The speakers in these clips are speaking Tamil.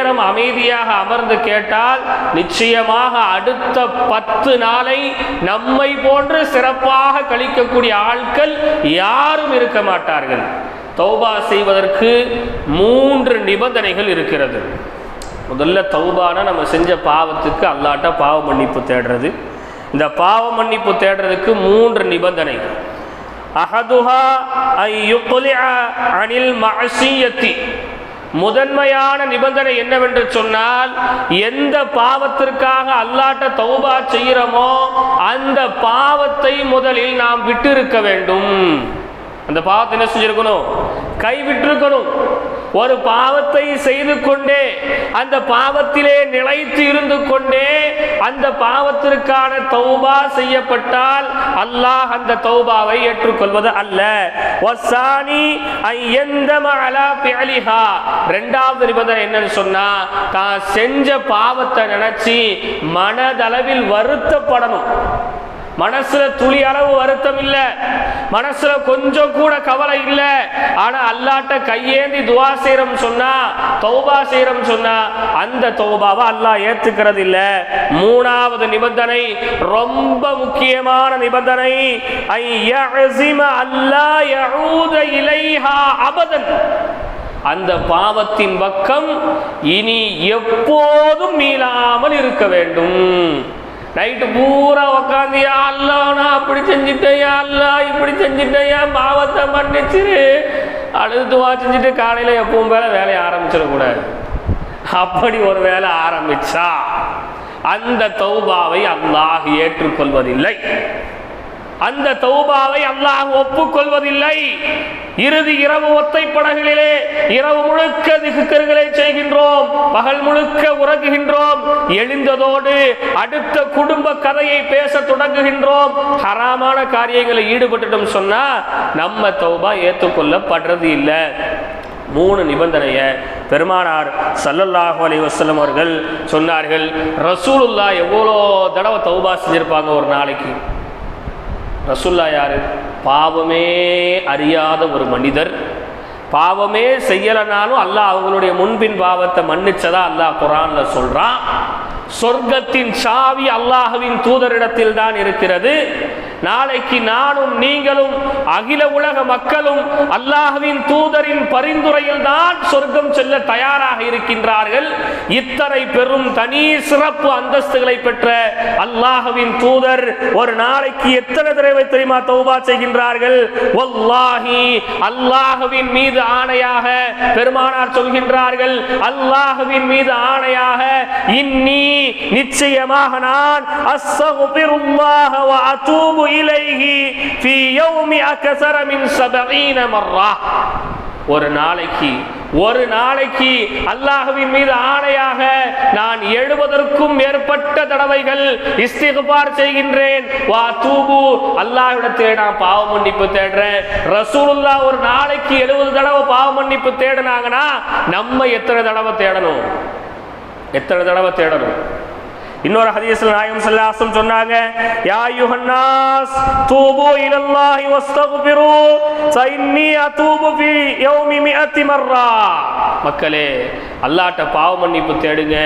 நேரம் அமைதியாக அமர்ந்து கேட்டால் நிச்சயமாக அடுத்த பத்து நாளை நம்மை போன்று சிறப்பாக கழிக்கக்கூடிய ஆட்கள் யாரும் இருக்க மாட்டார்கள். தௌபா செய்வதற்கு மூன்று நிபந்தனைகள் இருக்கிறது. முதல்ல தௌபான நம்ம செஞ்ச பாவத்துக்கு அல்லாட்ட பாவ மன்னிப்பு தேடுறது. இந்த பாவ மன்னிப்பு தேடுறதுக்கு மூன்று நிபந்தனை அஹதுஹா அனில் மகசியத்தி முதன்மையான நிபந்தனை என்னவென்று சொன்னால் எந்த பாவத்திற்காக அல்லாட்ட தௌபா செய்கிறோமோ அந்த பாவத்தை முதலில் நாம் விட்டிருக்க வேண்டும். அந்த பாவத்தை என்ன செஞ்சிருக்கணும்? கைவிட்டிருக்கணும். ஒரு பாவத்தை செய்து கொண்டே அந்த பாவத்திலே நிலைத்து இருந்து கொண்டே அந்த பாவத்திற்கான தௌபா செய்யப்பட்டால் அல்லாஹ் அந்த தௌபாவை ஏற்றுக்கொள்வது அல்ல. வசானி அலா ரெண்டாவது நிபந்தனை என்னன்னு சொன்னா தான் செஞ்ச பாவத்தை நினைச்சு மனதளவில் வருத்தப்படணும். மனசுல துளி அளவு வருத்தம் இல்ல. மனசுல கொஞ்சம் கூட கவலை இல்ல. ஆனா அல்லாட்ட கையேந்தி துவா செய்யறோம் சொன்னா தௌபா செய்யறோம் சொன்னா அந்த தௌபாவை அல்லாஹ் ஏத்துக்கிறது இல்ல மூணாவது நிபந்தனை ரொம்ப முக்கியமான நிபந்தனை ஐ யஅஸிம அல்லாஹ் யஊத இலைஹா அபதன். அந்த பாவத்தின் பக்கம் இனி எப்போதும் மீளாமல் இருக்க வேண்டும். நைட்டு பூரா உக்காந்தியா அல்லா நான் அப்படி செஞ்சுட்டேன் அல்லா இப்படி செஞ்சுட்டேன் பாவத்தை மன்னிச்சிரு. அழுது துவா செஞ்சுட்டு காலையில் எப்பவும் வேலை வேலையை ஆரம்பிச்சிடக்கூடாது. அப்படி ஒரு வேலை ஆரம்பிச்சா அந்த தௌபாவை அல்லாஹ் ஏற்றுக்கொள்வதில்லை. அந்த தௌபாவை அல்லாஹ் ஒப்புக்கொள்வதில்லை. இறுதி இரவு ஒத்தை படகுகளிலே இரவு முழுக்க திகுக்கர்களை செய்கின்றோம் பகல் முழுக்க உறங்குகின்றோம் எழுந்ததோடு அடுத்த குடும்ப கதையை பேச தொடங்குகின்றோம். ஹராமான காரியங்களை ஈடுபட்டுட்டோம் சொன்னா நம்ம தௌபா ஏற்றுக்கொள்ளப்படுறது இல்லை. மூணு நிபந்தனையை பெருமானார் சல்லல்லாஹு அலி வசலம் அவர்கள் சொன்னார்கள் ரசூலுல்லா எவ்வளோ தடவை தௌபா செஞ்சிருப்பாங்க ஒரு நாளைக்கு? ரசுல்லா யார்? பாவமே அறியாத ஒரு மனிதர். பாவமே செய்யலைனாலும் அல்லாஹ் அவங்களுடைய முன்பின் பாவத்தை மன்னிச்சதா அல்லாஹ் குரான்ல சொல்றான். சொர்க்கத்தின் சாவி அல்லாஹுவின் தூதரிடத்தில் தான் இருக்கிறது. நாளைக்கு நானும் நீங்களும் அகில உலக மக்களும் அல்லாஹுவின் தூதரின் பரிந்துரையில் தான் சொர்க்கம் செல்ல தயாராக இருக்கின்றார்கள். இத்தனை பெரும் தனி சிறப்பு அந்தஸ்துகளை பெற்ற அல்லாஹுவின் தூதர் ஒரு நாளைக்கு எத்தனை தடவை தெரியுமா தௌபா செய்கின்றார்கள்? வல்லாஹி அல்லாஹுவின் மீது ஆணையாக பெருமானார் சொல்கின்றார்கள் அல்லாஹுவின் மீது ஆணையாக இன்னி நிச்சயமாக நான் அஸ்ஸகுபிருல்லாஹ வ அதூபு இலைஹி ஃபீ யௌமி அக்ஸர மின் 70 மர்ரா. ஒரு நாளைக்கு ஒரு நாளைக்கு அல்லாஹுவின் மீது ஆணையாக நான் எழுபதற்கும் மேற்பட்ட தடவைகள் இஸ்திகுபார் செய்கின்றேன். வா தூபு அல்லாஹ்விடத்திலே நான் பாவ மன்னிப்பு தேடுறேன். ரசூலுல்லா ஒரு நாளைக்கு எழுபது தடவை பாவ மன்னிப்பு தேடினாங்கன்னா நம்ம எத்தனை தடவை தேடணும்? எத்தனை தடவை தேடணும்? இன்னொரு ஹதீஸ்ல நாயகம் ஸல்லல்லாஹு சொன்னாங்க யா யுஹன்னாஸ் தூபு இலல்லாஹி வஸ்தக்பிரு ஃபஇன்னி அதூபு ஃபி யௌமி மிஅத்தி மர்ரா மக்களே அல்லாட்ட பாவ மன்னிப்பு தேடுங்க.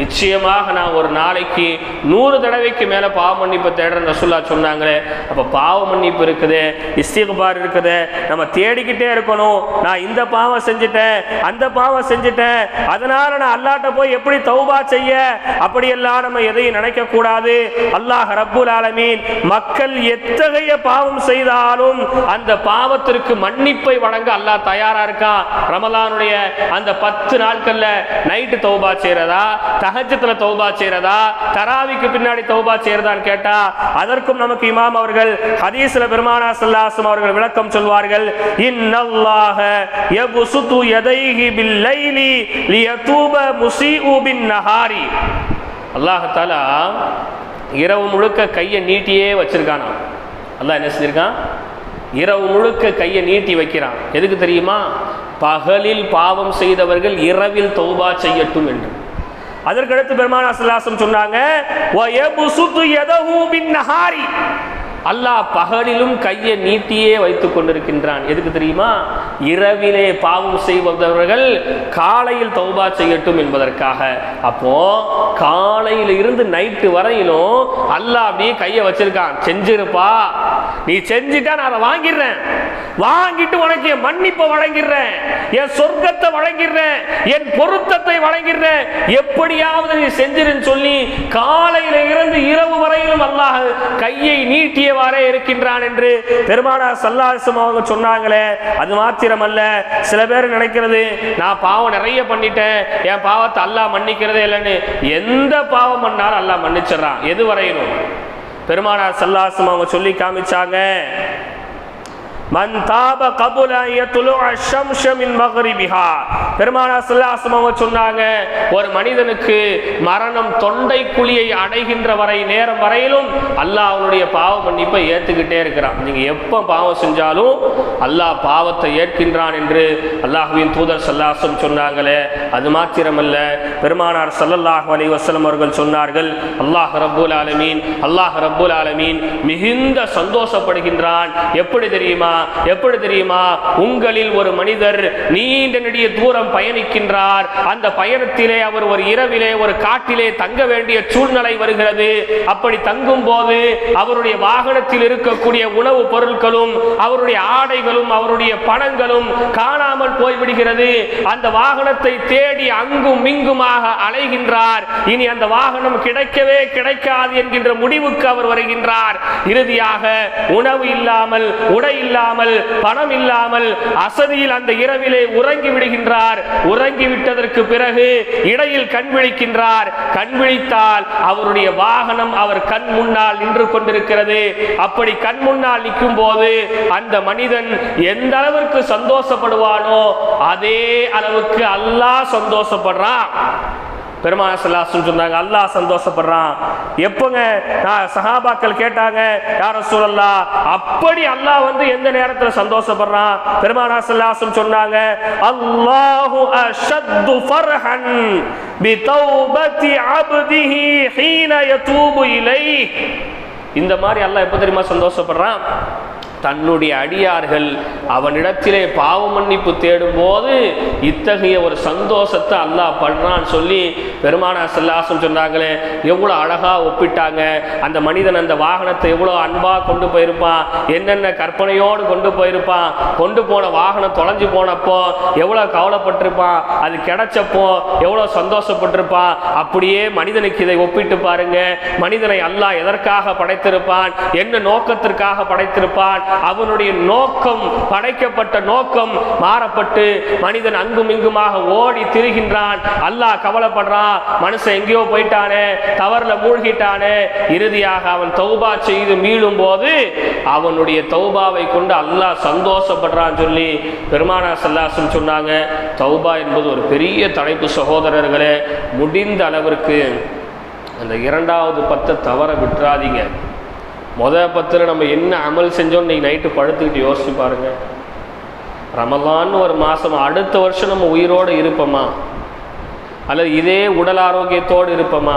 நிச்சயமாக நான் ஒரு நாளைக்கு நூறு தடவைக்கு மேல பாவ மன்னிப்பு தேடுறேன் ரசூல்லா சொன்னாங்களே. அப்ப பாவ மன்னிப்பு இருக்குது இஸ்திக்பார் இருக்குது நம்ம தேடிக்கிட்டே இருக்கணும். நான் இந்த பாவம் செஞ்சுட்டேன் அந்த பாவம் செஞ்சுட்டேன். அதனால நான் அல்லாட்ட போய் எப்படி தௌபா செய்ய? அப்படியெல்லாம் நம்ம எதையும் நினைக்க கூடாது அல்லாஹ் ரப்புல் ஆலமீன் மக்கள் எத்தகைய பாவம் செய்தாலும் அந்த பாவத்திற்கு மன்னிப்பை வழங்க அல்லாஹ் தயாரா இருக்கான் ரமலானுடைய அந்த பத்து நாட்கள்ல நைட்டு தௌபா செய்யறதா தஹஜத்துல தௌபா செய்யறதா தராவிக்கு பின்னாடி தௌபா செய்யறதான்னு கேட்டா அதற்கும் நமக்கு இமாம் அவர்கள் ஹதீஸ்ல பெருமானா சல்லாசம் அவர்கள் விளக்கம் சொல்வார்கள் இன்னல்லாஹ யபசுது யதைஹி பில்லைலி லியதூப முஸீஉ பின் நஹாரி அல்லாஹாலா இரவு முழுக்க கையை நீட்டியே வச்சிருக்கானா? அல்லாஹ் என்ன செஞ்சிருக்கான்? இரவு முழுக்க கையை நீட்டி வைக்கிறான். எதுக்கு தெரியுமா? பகலில் பாவம் செய்தவர்கள் இரவில் தௌபா செய்யட்டும் என்று. அதற்கடுத்து பெருமான சல்லாசம் சொன்னாங்க அல்லாஹ் பகலிலும் கையை நீட்டியே வைத்துக் கொண்டிருக்கின்றான். எதுக்கு தெரியுமா? இரவிலே பாவம் செய்வதவர்கள் காலையில் தௌபா செய்யட்டும் என்பதற்காக. அப்போ காலையில இருந்து நைட்டு வரையிலும் அல்லாஹ் அப்படியே கையை வச்சிருக்கான். செஞ்சிருப்பா. நீ செஞ்சுட்டா நான் அதை வாங்கிடுறேன். வாங்கிட்டு உனக்கு என் மன்னிப்பை வழங்கிடுறேன். என் சொர்க்கத்தை வழங்கிடுறேன். என் பொருத்தத்தை வழங்கிடுறேன். எப்படியாவது நீ செஞ்சிருன்னு சொல்லி காலையில இருந்து இரவு வரையிலும் அல்லாஹ் கையை நீட்டியவாறே இருக்கின்றான் என்று பெருமானார் சல்லாசம் அவங்க சொன்னாங்களே. அது மாத்திரமல்ல. சில பேர் நினைக்கிறது நான் பாவம் நிறைய பண்ணிட்டேன். என் பாவத்தை அல்லாஹ் மன்னிக்கிறதே இல்லைன்னு. எந்த பாவம் பண்ணாலும் அல்லாஹ் மன்னிச்சிடறான். எது வரையணும் பெருமானார் சல்லாசம் அவங்க சொல்லி காமிச்சாங்க. மன் தாப கபுல யத்லு அஷம்ஷ மின் மக்ரிபிஹா பெருமானா ஸல்லல்லாஹு அவங்க சொன்னாங்க ஒரு மனிதனுக்கு மரணம் தொண்டை குழியை அடைகின்ற வரை நேரம் வரையிலும் அல்லாஹ் அவனுடைய பாவ மன்னிப்பை ஏத்துக்கிட்டே இருக்கிறான். நீங்க எப்போ பாவம் செஞ்சாலும் அல்லாஹ் பாவத்தை ஏற்கின்றான் என்று அல்லாஹ்வின் தூதர் ஸல்லல்லாஹு சொன்னாங்களே அது மாத்திரமல்ல. பெருமானார் ஸல்லல்லாஹு அலைஹி வஸல்லம் அவர்கள் சொன்னார்கள் அல்லாஹ் ரப்புல் ஆலமீன் அல்லாஹ் ரப்புல் ஆலமீன் மிகுந்த சந்தோஷப்படுகின்றான். எப்படி தெரியுமா? எப்படி தெரியுமா? உங்களில் ஒரு மனிதர் நீண்ட நெடிய தூரம் பயணிக்கின்றார். அந்த பயணத்திலே அவர் ஒரு இரவிலே ஒரு காட்டிலே தங்க வேண்டிய சூழ்நிலை வருகிறது. அப்படி தங்கும் போது அவருடைய வாகனத்தில் இருக்கக்கூடிய உணவு பொருட்களும் அவருடைய ஆடைகளும் அவருடைய பணங்களும் காணாமல் போய்விடுகிறது. அந்த வாகனத்தை தேடி அங்கும் இங்குமாக அலைகின்றார். இனி அந்த வாகனம் கிடைக்கவே கிடைக்காது என்கின்ற முடிவுக்கு அவர் வருகின்றார். இறுதியாக உணவு இல்லாமல் உடை இல்லாமல் பணம் இல்லாமல் அசதியில் அந்த இரவிலே உறங்கி விடுகின்றார். உறங்கி விட்டதற்கு பிறகு இடையில் கண் விழிக்கின்றார். கண் விழித்தால் அவருடைய வாகனம் அவர் கண் முன்னால் நின்று கொண்டிருக்கிறது. அப்படி கண் முன்னால் நிற்கும் போது அந்த மனிதன் எந்த அளவிற்கு சந்தோஷப்படுவானோ அதே அளவுக்கு அல்லாஹ் சந்தோஷப்படுறான். பெருமான சல்லாசம் சொன்னாங்க அல்லாஹ் சந்தோஷப்படுறான். எப்போங்க? நான் சஹாபாக்கள் கேட்டாங்க யார சூழல்லா அப்படி அல்லாஹ் வந்து எந்த நேரத்தில் சந்தோஷப்படுறான்? பெருமானா சல்லாசம் சொன்னாங்க அல்லாஹு அஷத்து ஃபர்ஹன் பி தௌபதி அப்திஹி ஹீன யதூபு இலை இந்த மாதிரி அல்லாஹ் எப்போ தெரியுமா சந்தோஷப்படுறான்? தன்னுடைய அடியார்கள் அவனிடத்திலே பாவ மன்னிப்பு தேடும்போது இத்தகைய ஒரு சந்தோஷத்தை அல்லாஹ் பண்றான்னு சொல்லி பெருமானா செல்லாசம் சொன்னாங்களே எவ்வளோ அழகாக ஒப்பிட்டாங்க அந்த மனிதன் அந்த வாகனத்தை எவ்வளோ அன்பாக கொண்டு போயிருப்பான் என்னென்ன கற்பனையோடு கொண்டு போயிருப்பான் கொண்டு போன வாகனம் தொலைஞ்சு போனப்போ எவ்வளோ கவலைப்பட்டிருப்பான் அது கிடைச்சப்போ எவ்வளோ சந்தோஷப்பட்டிருப்பான் அப்படியே மனிதனுக்கு இதை ஒப்பிட்டு பாருங்க மனிதனை அல்லாஹ் எதற்காக படைத்திருப்பான் என்ன நோக்கத்திற்காக படைத்திருப்பான் அவனுடைய நோக்கம் படைக்கப்பட்ட நோக்கம் மாறப்பட்டு மனிதன் அங்கும் இங்குமாக ஓடி திரிகின்றான். அல்லாஹ் கவலைப்படுறான் மனுஷன் எங்கேயோ போயிட்டானே தவறுல மூழ்கிட்டானே. இறுதியாக அவன் தௌபா செய்து மீளும் போது அவனுடைய தௌபாவை கொண்டு அல்லாஹ் சந்தோஷப்படுறான்னு சொல்லி பெருமானா சல்லாசன் சொன்னாங்க. தௌபா என்பது ஒரு பெரிய தலைப்பு சகோதரர்களே முடிந்த அளவிற்கு அந்த இரண்டாவது பத்தை தவற விட்டுறாதீங்க. முத பத்தில் நம்ம என்ன அமல் செஞ்சோம் இன்னைக்கு நைட்டு படுத்துக்கிட்டு யோசிச்சு பாருங்க. ரமலான்னு ஒரு மாதம் அடுத்த வருஷம் நம்ம உயிரோடு இருப்போமா? அல்லது இதே உடல் ஆரோக்கியத்தோடு இருப்போமா?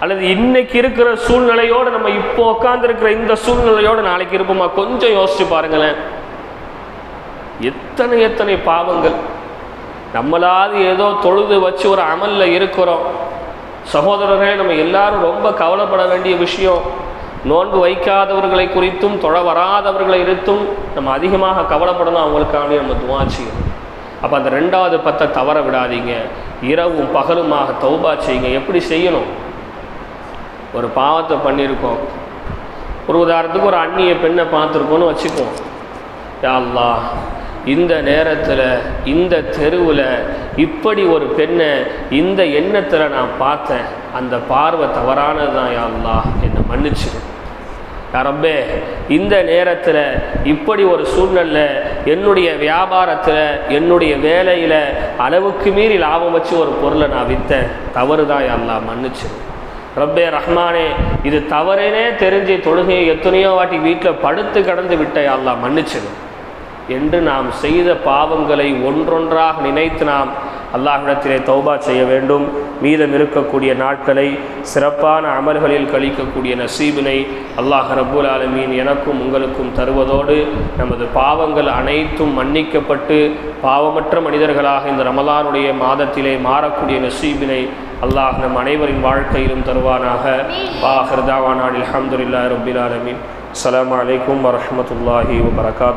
அல்லது இன்னைக்கு இருக்கிற சூழ்நிலையோடு நம்ம இப்போ உட்காந்துருக்கிற இந்த சூழ்நிலையோடு நாளைக்கு இருப்போமா? கொஞ்சம் யோசிச்சு பாருங்களேன். எத்தனை எத்தனை பாவங்கள். நம்மளாவது ஏதோ தொழுது வச்சு ஒரு அமலில் இருக்கிறோம். சகோதரர்களே நம்ம எல்லாரும் ரொம்ப கவலைப்பட வேண்டிய விஷயம் நோன்பு வைக்காதவர்களை குறித்தும் தொழ வராதவர்களை இருத்தும் நம்ம அதிகமாக கவலைப்படணும். அவங்களுக்காக நம்ம துவா செய்யணும். அப்போ அந்த ரெண்டாவது பத்தை தவற விடாதீங்க. இரவும் பகலுமாக தௌபா செய்யுங்க. எப்படி செய்யணும்? ஒரு பாவத்தை பண்ணியிருக்கோம் ஒரு உதாரணத்துக்கு ஒரு அந்நிய பெண்ணை பார்த்துருக்கோன்னு வச்சுக்குவோம். யாழ்லா இந்த நேரத்தில் இந்த தெருவில் இப்படி ஒரு பெண்ணை இந்த எண்ணத்தில் நான் பார்த்தேன். அந்த பார்வை தவறானது தான் யாழ்லா என்னை மன்னிச்சிரு. ரப்பே இந்த நேரத்தில் இப்படி ஒரு சூழ்நிலை என்னுடைய வியாபாரத்தில் என்னுடைய வேலையில் அளவுக்கு மீறி லாபம் வச்சு ஒரு பொருளை நான் விற்றேன் தவறு தான் எல்லாம் மன்னிச்சு. ரப்பே ரஹ்மானே இது தவறேனே தெரிஞ்சு தொழுகையை எத்தனையோ வாட்டி வீட்டில் படுத்து கடந்து விட்ட எல்லாம் அல்லாஹ் என்று நாம் செய்த பாவங்களை ஒன்றொன்றாக நினைத்து நாம் அல்லாஹிடத்திலே தௌபா செய்ய வேண்டும். மீதம் இருக்கக்கூடிய நாட்களை சிறப்பான அமல்களில் கழிக்கக்கூடிய நசீபினை அல்லாஹ் ரபுல் ஆலமீன் எனக்கும் உங்களுக்கும் தருவதோடு நமது பாவங்கள் அனைத்தும் மன்னிக்கப்பட்டு பாவமற்ற மனிதர்களாக இந்த ரமலானுடைய மாதத்திலே மாறக்கூடிய நசீபினை அல்லாஹ் நம் அனைவரின் வாழ்க்கையிலும் தருவானாக. பாஹிர்தாவானான் அஹமதுல்லா ரபுல் ஆலமீன். அலாம் அலைக்கும் வரமத்துல்லாஹி வரகாத்து